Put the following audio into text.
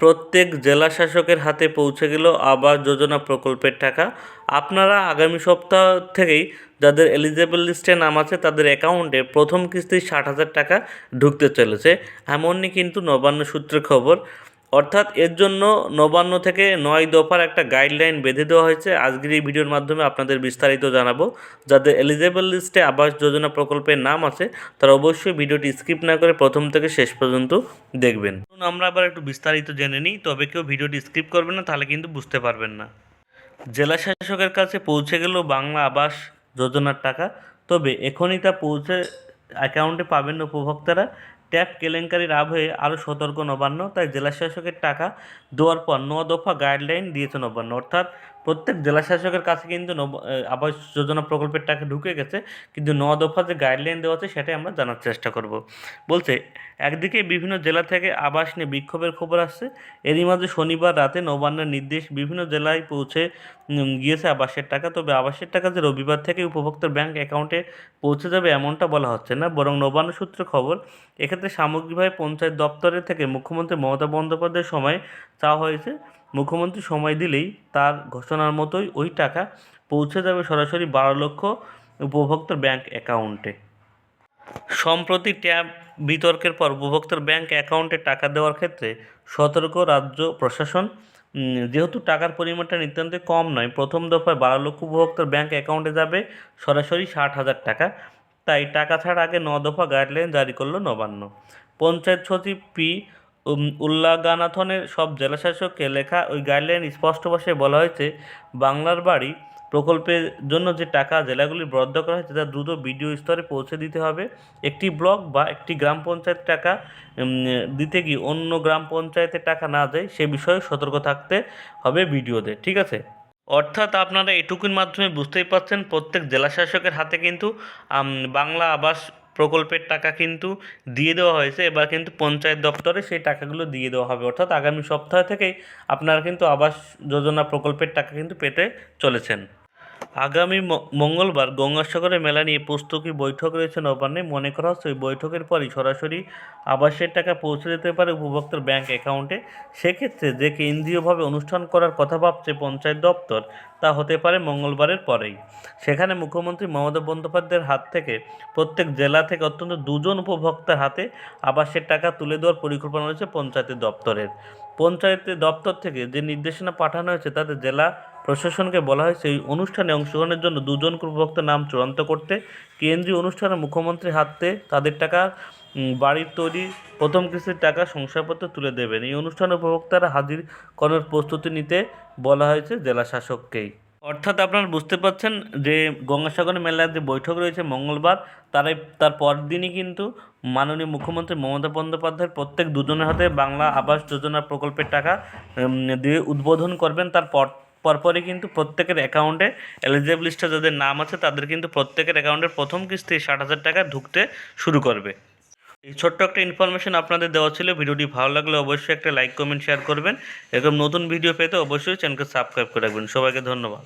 প্রত্যেক জেলা শাসকের হাতে পৌঁছে গেল আবাস যোজনা প্রকল্পের টাকা। আপনারা আগামী সপ্তাহ থেকেই যাদের এলিজেবল লিস্টে নাম আছে, তাদের অ্যাকাউন্টে প্রথম কিস্তি ষাট হাজার টাকা ঢুকতে চলেছে। এমনই কিন্তু নবান্ন সূত্রে খবর। অর্থাৎ এর জন্য নবান্ন থেকে নয় দফার একটা গাইডলাইন বেঁধে দেওয়া হয়েছে। আজকের এই ভিডিওর মাধ্যমে আপনাদের বিস্তারিত জানাব। যাদের এলিজেবল লিস্টে আবাস যোজনা প্রকল্পের নাম আছে, তারা অবশ্যই ভিডিওটি স্কিপ না করে প্রথম থেকে শেষ পর্যন্ত দেখবেন। আমরা আবার একটু বিস্তারিত জেনে নিই। তবে কেউ ভিডিওটি স্কিপ করবেন না, তাহলে কিন্তু বুঝতে পারবেন না। জেলা শাসকের কাছে পৌঁছে গেল বাংলা আবাস যোজনার টাকা। তবে এখনই তা পৌঁছে অ্যাকাউন্টে পাবেন উপভোক্তারা। ট্যাপ কেলেঙ্কারির আবহে আরও সতর্ক নবান্ন, তাই জেলাশাসকের টাকা দেওয়ার পর ন দফা গাইডলাইন দিয়েছে নবান্ন। অর্থাৎ প্রত্যেক জেলাশাসকের কাছে কিন্তু নব আবাস যোজনা প্রকল্পের টাকা ঢুকে গেছে, কিন্তু ন দফা যে গাইডলাইন দেওয়া আছে সেটাই আমরা জানার চেষ্টা করব। বলছে, একদিকে বিভিন্ন জেলা থেকে আবাস নিয়ে বিক্ষোভের খবর আসছে, এরই মাঝে শনিবার রাতে নবান্নের নির্দেশ বিভিন্ন জেলায় পৌঁছে গিয়েছে আবাসের টাকা, তবে আবাসের টাকা যে রবিবার থেকে উপভোক্তার ব্যাংক অ্যাকাউন্টে পৌঁছে যাবে এমনটা বলা হচ্ছে না, বরং নবান্ন সূত্রে খবর, এক্ষেত্রে সামগ্রিকভাবে পঞ্চায়েত দপ্তরের থেকে মুখ্যমন্ত্রী মমতা বন্দ্যোপাধ্যায়ের সময় চাওয়া হয়েছে। মুখ্যমন্ত্রী সময় দিলেই তার ঘোষণার মতোই ওই টাকা পৌঁছে যাবে সরাসরি বারো লক্ষ উপভোক্তার ব্যাংক অ্যাকাউন্টে। সম্প্রতি ট্যাব বিতর্কের পর উপভোক্তার ব্যাংক অ্যাকাউন্টে টাকা দেওয়ার ক্ষেত্রে সতর্ক রাজ্য প্রশাসন। যেহেতু টাকার পরিমাণটা নিতান্ত কম নয়, প্রথম দফায় বারো লক্ষ উপভোক্তার ব্যাংক অ্যাকাউন্টে যাবে সরাসরি ষাট হাজার টাকা। তাই টাকা ছাড়া আগে ন দফা গাইডলাইন জারি করল নবান্ন। পঞ্চায়েত সচিব পি উল্লাগানাথনের সব জেলাশাসককে লেখা ওই গাইডলাইন স্পষ্ট ভাষায় বলা হয়েছে, বাংলার বাড়ি প্রকল্পের জন্য যে টাকা জেলাগুলি বরাদ্দ করা হয়েছে তা দ্রুত বিডিও স্তরে পৌঁছে দিতে হবে। একটি ব্লক বা একটি গ্রাম পঞ্চায়েত টাকা দিতে গিয়ে অন্য গ্রাম পঞ্চায়েতের টাকা না দেয় সে বিষয়ে সতর্ক থাকতে হবে বিডিওদের, ঠিক আছে? অর্থাৎ আপনারা এটুকুর মাধ্যমে বুঝতেই পারছেন, প্রত্যেক জেলাশাসকের হাতে কিন্তু বাংলা আবাস প্রকল্পের টাকা কিন্তু দিয়ে দেওয়া হয়েছে। এবার কিন্তু পঞ্চায়েত দপ্তরে সেই টাকাগুলো দিয়ে দেওয়া হবে। অর্থাৎ আগামী সপ্তাহ থেকেই আপনারা কিন্তু আবাস যোজনা প্রকল্পের টাকা কিন্তু পেতে চলেছেন। আগামী মঙ্গলবার গঙ্গাসাগরে মেলা নিয়ে প্রস্তুতি বৈঠক রয়েছে নবান্নে। মনে করা হচ্ছে ওই বৈঠকের পরই সরাসরি আবাসের টাকা পৌঁছে যেতে পারে উপভোক্তার ব্যাংক অ্যাকাউন্টে। সেক্ষেত্রে যে কেন্দ্রীয়ভাবে অনুষ্ঠান করার কথা ভাবছে পঞ্চায়েত দপ্তর, তা হতে পারে মঙ্গলবারের পরেই। সেখানে মুখ্যমন্ত্রী মমতা বন্দ্যোপাধ্যায়ের হাত থেকে প্রত্যেক জেলা থেকে অত্যন্ত দুজন উপভোক্তার হাতে আবাসের টাকা তুলে দেওয়ার পরিকল্পনা রয়েছে পঞ্চায়েতের দপ্তরের। পঞ্চায়েতের দপ্তর থেকে যে নির্দেশনা পাঠানো হয়েছে, তাতে জেলা প্রশাসনকে বলা হয়েছে এই অনুষ্ঠানে অংশগ্রহণের জন্য দুজন উপভোক্তার নাম চূড়ান্ত করতে, কেন্দ্রীয় অনুষ্ঠানে মুখ্যমন্ত্রীর হাতে তাদের টাকা বাড়ির তৈরি প্রথম কিস্তির টাকা শংসাপত্র তুলে দেবেন। এই অনুষ্ঠানে উপভোক্তারা হাজির করার প্রস্তুতি নিতে বলা হয়েছে জেলা শাসককেই। অর্থাৎ আপনারা বুঝতে পারছেন যে গঙ্গাসাগর মেলার যে বৈঠক রয়েছে মঙ্গলবার, তারাই, তার পরের দিনই কিন্তু মাননীয় মুখ্যমন্ত্রী মমতা বন্দ্যোপাধ্যায় প্রত্যেক দুজনের হাতে বাংলা আবাস যোজনা প্রকল্পের টাকা দিয়ে উদ্বোধন করবেন। তার পর পরপরই কিন্তু প্রত্যেকের অ্যাকাউন্টে এলিজিবল লিস্টে যাদের নাম আছে, তাদের কিন্তু প্রত্যেকের অ্যাকাউন্টের প্রথম কিস্তি ষাট হাজার টাকা ঢুকতে শুরু করবে। এই ছোট্ট একটা ইনফরমেশন আপনাদের দেওয়া ছিল। ভিডিওটি ভালো লাগলে অবশ্যই একটা লাইক কমেন্ট শেয়ার করবেন। এরকম নতুন ভিডিও পেতে অবশ্যই চ্যানেলকে সাবস্ক্রাইব করে রাখবেন। সবাইকে ধন্যবাদ।